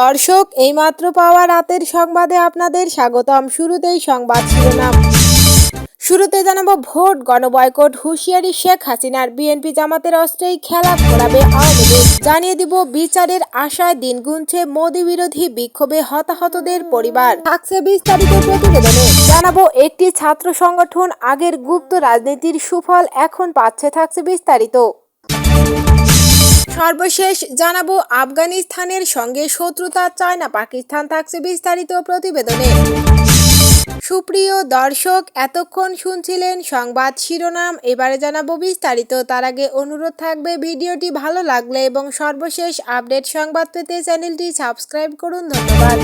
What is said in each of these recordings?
দর্শক, এইমাত্র পাওয়া রাতের সংবাদে আপনাদের স্বাগতম। শুরুতেই সংবাদ শিরোনাম। শুরুতে জানাব ভোট গণবয়কট। হুঁশিয়ারি শেখ হাসিনার বিএনপি জামাতের অস্ত্রেই খেলা ঘোরাবে আওয়ামী লীগ। জানিয়ে দিব, বিচারের আশায় দিন গুনছে মোদী বিরোধী বিক্ষোভে হতাহতদের পরিবার। থাকছে বিস্তারিত প্রতিবেদনে। জানাব, একটি ছাত্র সংগঠন আগের গুপ্ত রাজনীতির সুফল এখন পাচ্ছে, থাকছে বিস্তারিত। সর্বশেষ জানাব, আফগানিস্তানের সঙ্গে শত্রুতা চায় না পাকিস্তান থাকছে বিস্তারিত প্রতিবেদনে। সুপ্রিয় দর্শক, এতক্ষণ শুনছিলেন সংবাদ শিরোনাম, এবারে জানাব বিস্তারিত। তার আগে অনুরোধ থাকবে, ভিডিওটি ভালো লাগলে এবং সর্বশেষ আপডেট সংবাদ পেতে চ্যানেলটি সাবস্ক্রাইব করুন। ধন্যবাদ।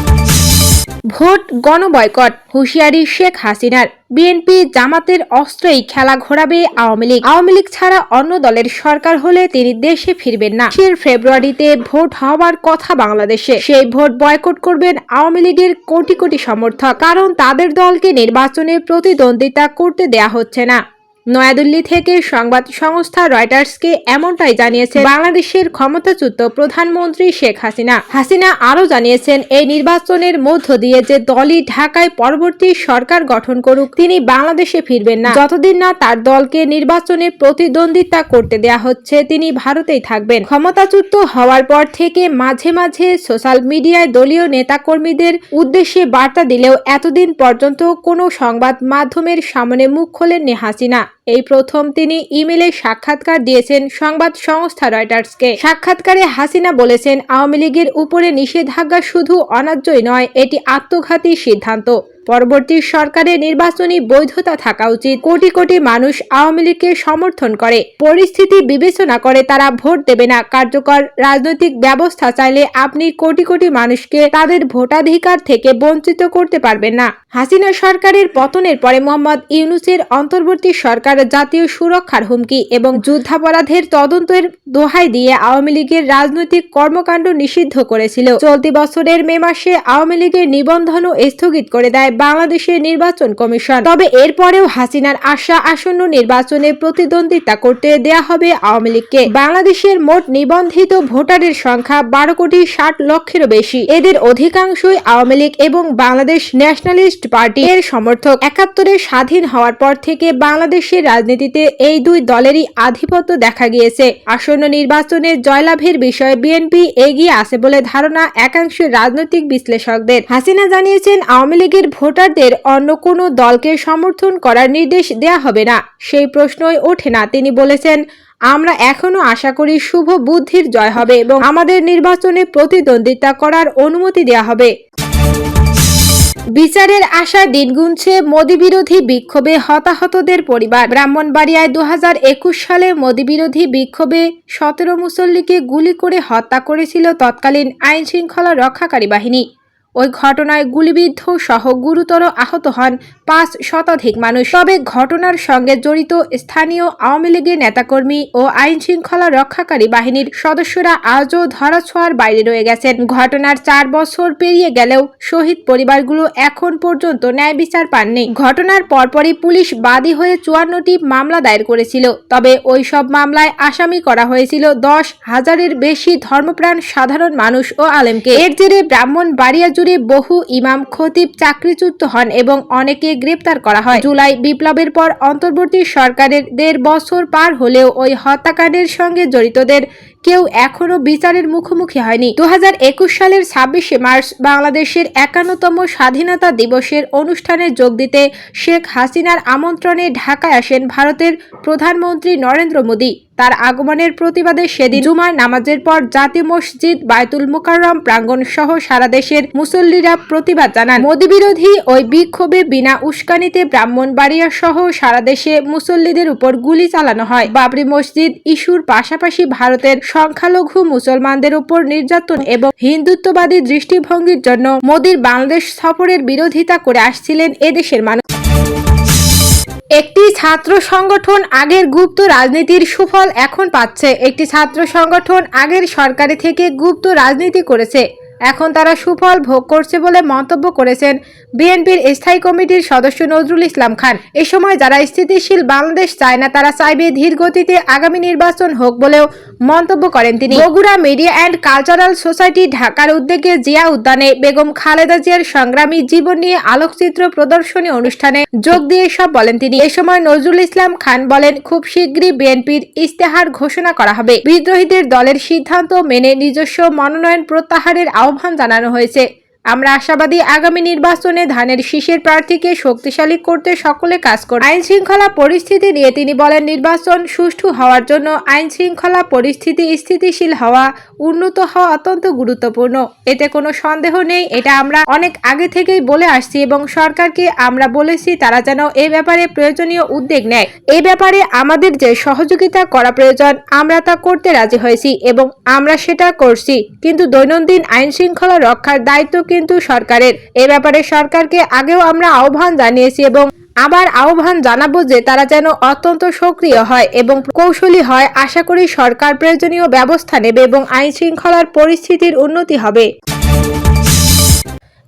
ভোট গণবয়কট, হুঁশিয়ারি শেখ হাসিনার। বিএনপি জামাতের অস্ত্রেই খেলা ঘোরাবে আওয়ামী লীগ। আওয়ামী লীগ ছাড়া অন্য দলের সরকার হলে তিনি দেশে ফিরবেন না। শের ফেব্রুয়ারিতে ভোট হওয়ার কথা বাংলাদেশে। সেই ভোট বয়কট করবেন আওয়ামী লীগের কোটি কোটি সমর্থক। কারণ তাদের দলকে নির্বাচনে প্রতিদ্বন্দ্বিতা করতে দেয়া হচ্ছে না। নয়াদিল্লি থেকে সংবাদ সংস্থা রয়টার্সকে এমনটাই জানিয়েছে বাংলাদেশের ক্ষমতাচ্যুত প্রধানমন্ত্রী শেখ হাসিনা। হাসিনা আরও জানিয়েছেন, এই নির্বাচনের মধ্য দিয়ে যে দলই ঢাকায় পরবর্তী সরকার গঠন করুক, তিনি বাংলাদেশে ফিরবেন না। যতদিন না তার দলকে নির্বাচনে প্রতিদ্বন্দ্বিতা করতে দেয়া হচ্ছে, তিনি ভারতেই থাকবেন। ক্ষমতাচ্যুত হওয়ার পর থেকে মাঝে মাঝে সোশ্যাল মিডিয়ায় দলীয় নেতাকর্মীদের উদ্দেশ্যে বার্তা দিলেও এতদিন পর্যন্ত কোনো সংবাদ মাধ্যমের সামনে মুখ খোলেননি হাসিনা। এই প্রথম তিনি ইমেলে সাক্ষাৎকার দিয়েছেন সংবাদ সংস্থা রয়টার্সকে। সাক্ষাৎকারে হাসিনা বলেছেন, আওয়ামী লীগের উপরে নিষেধাজ্ঞা শুধু অনার্যই নয়, এটি আত্মঘাতী সিদ্ধান্ত। পরবর্তী সরকারের নির্বাচনী বৈধতা থাকা উচিত। কোটি কোটি মানুষ আওয়ামী লীগকে সমর্থন করে। পরিস্থিতি বিবেচনা করে তারা ভোট দেবে না। কার্যকর রাজনৈতিক ব্যবস্থা চাইলে আপনি কোটি কোটি মানুষকে তাদের ভোটাধিকার থেকে বঞ্চিত করতে পারবেন না। হাসিনা সরকারের পতনের পরে মোহাম্মদ ইউনুসের অন্তর্বর্তী সরকার জাতীয় সুরক্ষার হুমকি এবং যুদ্ধাপরাধের তদন্তের দোহাই দিয়ে আওয়ামী লীগের রাজনৈতিক কর্মকাণ্ড নিষিদ্ধ করেছিল। চলতি বছরের মে মাসে আওয়ামী লীগের নিবন্ধনও স্থগিত করে দেয় বাংলাদেশের নির্বাচন কমিশন। তবে এরপরেও হাসিনার আশা আসন্ন নির্বাচনে প্রতিদ্বন্দ্বিতা করতে দেয়া হবে আওয়ামী লীগকে। বাংলাদেশের মোট নিবন্ধিত ভোটারের সংখ্যা বারো কোটি ষাট লক্ষেরও বেশি। এদের অধিকাংশই আওয়ামী লীগ এবং বাংলাদেশ ন্যাশনালিস্ট পার্টি। এর সমর্থক একাত্তরে স্বাধীন হওয়ার পর থেকে বাংলাদেশের রাজনীতিতে এই দুই দলেরই আধিপত্য দেখা গিয়েছে। আসন্ন নির্বাচনে জয়লাভের বিষয়ে বিএনপি এগিয়ে আছে বলে ধারণা একাংশ রাজনৈতিক বিশ্লেষকদের। হাসিনা জানিয়েছেন, আওয়ামী লীগের ভোটারদের অন্য কোনো দলকে সমর্থন করার নির্দেশ দেয়া হবে না। সেই প্রশ্নই ওঠে না। তিনি বলেছেন, আমরা এখনও আশা করি শুভ বুদ্ধির জয় হবে এবং আমাদের নির্বাচনে প্রতিদ্বন্দ্বিতা করার অনুমতি দেয়া হবে। বিচারের আশা দিন গুনছে মোদি বিরোধী বিক্ষোভে হতাহতদের পরিবার। ব্রাহ্মণবাড়িয়ায় দু হাজার একুশ সালে মোদি বিরোধী বিক্ষোভে সতেরো মুসল্লিকে গুলি করে হত্যা করেছিল তৎকালীন আইন শৃঙ্খলা রক্ষাকারী বাহিনী। ওই ঘটনায় গুলিবিদ্ধ সহ গুরুতর আহত হন পাঁচ শতাধিক মানুষ। তবে ঘটনার সঙ্গে জড়িত স্থানীয় আওয়ামী লীগের নেতাকর্মী ও আইন শৃঙ্খলা রক্ষাকারী বাহিনীর সদস্যরা আজও ধরাছোঁয়ার বাইরে রয়ে গেছেন। ঘটনার চার বছর পেরিয়ে গেলেও শহীদ পরিবারগুলো এখন পর্যন্ত ন্যায় বিচার পাননি। ঘটনার পরপরই পুলিশ বাদী হয়ে চুয়ান্নটি মামলা দায়ের করেছিল। তবে ওই সব মামলায় আসামি করা হয়েছিল দশ হাজারের বেশি ধর্মপ্রাণ সাধারণ মানুষ ও আলেমকে। এর জেরে ব্রাহ্মণ বাড়িয়া জুড়ে বহু ইমাম খতিব চাকরিচ্যুত হন এবং অনেকে গ্রেপ্তার করা হয়। জুলাই বিপ্লবের পর অন্তর্বর্তী সরকারের দেড় বছর পার হলেও ওই হত্যাকাণ্ডের সঙ্গে জড়িতদের কেউ এখনও বিচারের মুখোমুখি হয়নি। দু হাজার একুশ সালের ছাব্বিশে মার্চ বাংলাদেশের একান্নতম স্বাধীনতা দিবসের অনুষ্ঠানে যোগ দিতে শেখ হাসিনার আমন্ত্রণে ঢাকায় আসেন ভারতের প্রধানমন্ত্রী নরেন্দ্র মোদী। তার আগমনের প্রতিবাদে সেদিন জুমার নামাজের পর জাতি মসজিদ বায়তুল মুকাররম প্রাঙ্গণ সহ সারা দেশের মুসল্লিরা প্রতিবাদ জানান। মোদি বিরোধী ওই বিক্ষোভে বিনা উস্কানিতে ব্রাহ্মণবাড়িয়া সহ সারা দেশে মুসল্লিদের উপর গুলি চালানো হয়। বাবরি মসজিদ ইস্যুর পাশাপাশি ভারতের সংখ্যালঘু মুসলমানদের উপর নির্যাতন এবং হিন্দুত্ববাদী দৃষ্টিভঙ্গির জন্য মোদীর বাংলাদেশ সফরের বিরোধিতা করে আসছিলেন এদেশের মানুষ। একটি ছাত্র সংগঠন আগের গুপ্ত রাজনীতির সুফল এখন পাচ্ছে। একটি ছাত্র সংগঠন আগের সরকারি থেকে গুপ্ত রাজনীতি করেছে। এখন তারা সুফল ভোগ করছে বলে মন্তব্য করেছেন বিএনপির স্থায়ী কমিটির সদস্য নজরুল ইসলাম খান। এ সময় যারা স্থিতিশীল বাংলাদেশ চায় না, তারা চাইবে ধীর গতিতে আগামী নির্বাচন হোক বলেও মন্তব্য করেন তিনি। Bogura media and cultural society ঢাকার উদ্যোগে জিয়া উদ্যানে বেগম খালেদা জিয়ার সংগ্রামী জীবন নিয়ে আলোকচিত্র প্রদর্শনী অনুষ্ঠানে যোগ দিয়ে সব বলেন তিনি। এ সময় নজরুল ইসলাম খান বলেন, খুব শীঘ্রই বিএনপির ইস্তেহার ঘোষণা করা হবে। বিদ্রোহীদের দলের সিদ্ধান্ত মেনে নিজস্ব মনোনয়ন প্রত্যাহারের আহ্বান জানানো হয়েছে। আমরা আশাবাদী আগামী নির্বাচনে ধানের শীষের প্রার্থীকে শক্তিশালী করতে সকলে কাজ করব। আইন শৃঙ্খলা পরিস্থিতি নিয়ে তিনি বলেন, নির্বাচন সুষ্ঠু হওয়ার জন্য আইন শৃঙ্খলা পরিস্থিতি স্থিতিশীল হওয়া, উন্নত হওয়া অত্যন্ত গুরুত্বপূর্ণ। এতে কোনো সন্দেহ নেই, এটা আমরা অনেক আগে থেকেই বলে আসছি এবং সরকারকে আমরা বলেছি তারা যেন এ ব্যাপারে প্রয়োজনীয় উদ্যোগ নেয়। এই ব্যাপারে আমাদের যে সহযোগিতা করা প্রয়োজন, আমরা তা করতে রাজি হয়েছি এবং আমরা সেটা করছি। কিন্তু দৈনন্দিন আইন শৃঙ্খলা রক্ষার দায়িত্ব কিন্তু সরকারের। এ ব্যাপারে সরকারকে আগেও আমরা আহ্বান জানিয়েছি এবং আবার আহ্বান জানাব যে তারা যেন অত্যন্ত সক্রিয় হয় এবং কৌশলী হয়। আশা করি সরকার প্রয়োজনীয় ব্যবস্থা নেবে এবং আইন শৃঙ্খলার পরিস্থিতির উন্নতি হবে।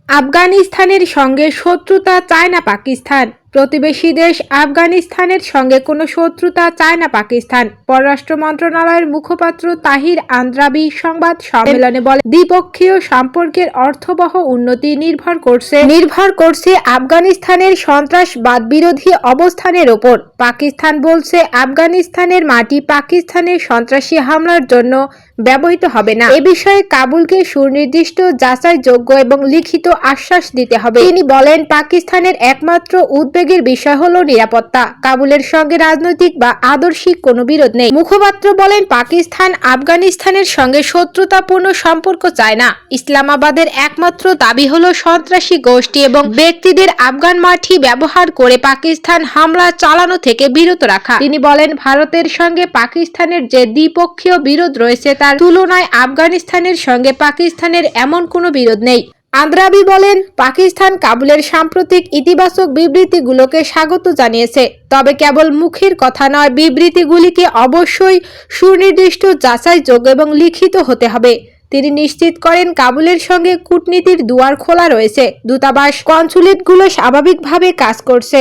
আফগানিস্তানের সঙ্গে শত্রুতা চায় না পাকিস্তান। প্রতিবেশী দেশ আফগানিস্তানের সঙ্গে কোনো শত্রুতা চায় না পাকিস্তান। পররাষ্ট্র মন্ত্রণালয়ের মুখপাত্র তাহির আন্দ্রাবি সংবাদ সম্মেলনে বলে দ্বিপক্ষীয় সম্পর্কের অর্থবহ উন্নতি নির্ভর করছে নির্ভর করছে আফগানিস্তানের সন্ত্রাসবাদ বিরোধী অবস্থানের ওপর। পাকিস্তান বলছে, আফগানিস্তানের মাটি পাকিস্তানের সন্ত্রাসী হামলার জন্য ব্যবহৃত হবে না। এ বিষয়ে কাবুলকে সুনির্দিষ্ট যাচাইযোগ্য এবং লিখিত আশ্বাস দিতে হবে। তিনি বলেন, পাকিস্তানের একমাত্র উদ্বেগের বিষয় হলো নিরাপত্তা। কাবুলের সঙ্গে রাজনৈতিক বা আদর্শিক কোনো বিরোধ নেই। মুখপাত্র বলেন, পাকিস্তান আফগানিস্তানের সঙ্গে শত্রুতাপূর্ণ সম্পর্ক চায় না। ইসলামাবাদের একমাত্র দাবি হলো সন্ত্রাসী গোষ্ঠী এবং ব্যক্তিদের আফগান মাটি ব্যবহার করে পাকিস্তান হামলা চালানো থেকে বিরত রাখা। তিনি বলেন, ভারতের সঙ্গে পাকিস্তানের যে দ্বিপক্ষীয় বিরোধ রয়েছে তার তুলনায় আফগানিস্তানের সঙ্গে পাকিস্তানের এমন কোনো বিরোধ নেই। আন্দ্রাবি বলেন, পাকিস্তান কাবুলের সাম্প্রতিক ইতিবাচক বিবৃতিগুলোকে স্বাগত জানিয়েছে। তবে কেবল মুখের কথা নয়, বিবৃতিগুলিকে অবশ্যই সুনির্দিষ্ট যাচাইযোগ্য এবং লিখিত হতে হবে। তিনি নিশ্চিত করেন, কাবুলের সঙ্গে কূটনীতির দুয়ার খোলা রয়েছে, দূতাবাস কনসুলেটগুলো স্বাভাবিকভাবে কাজ করছে।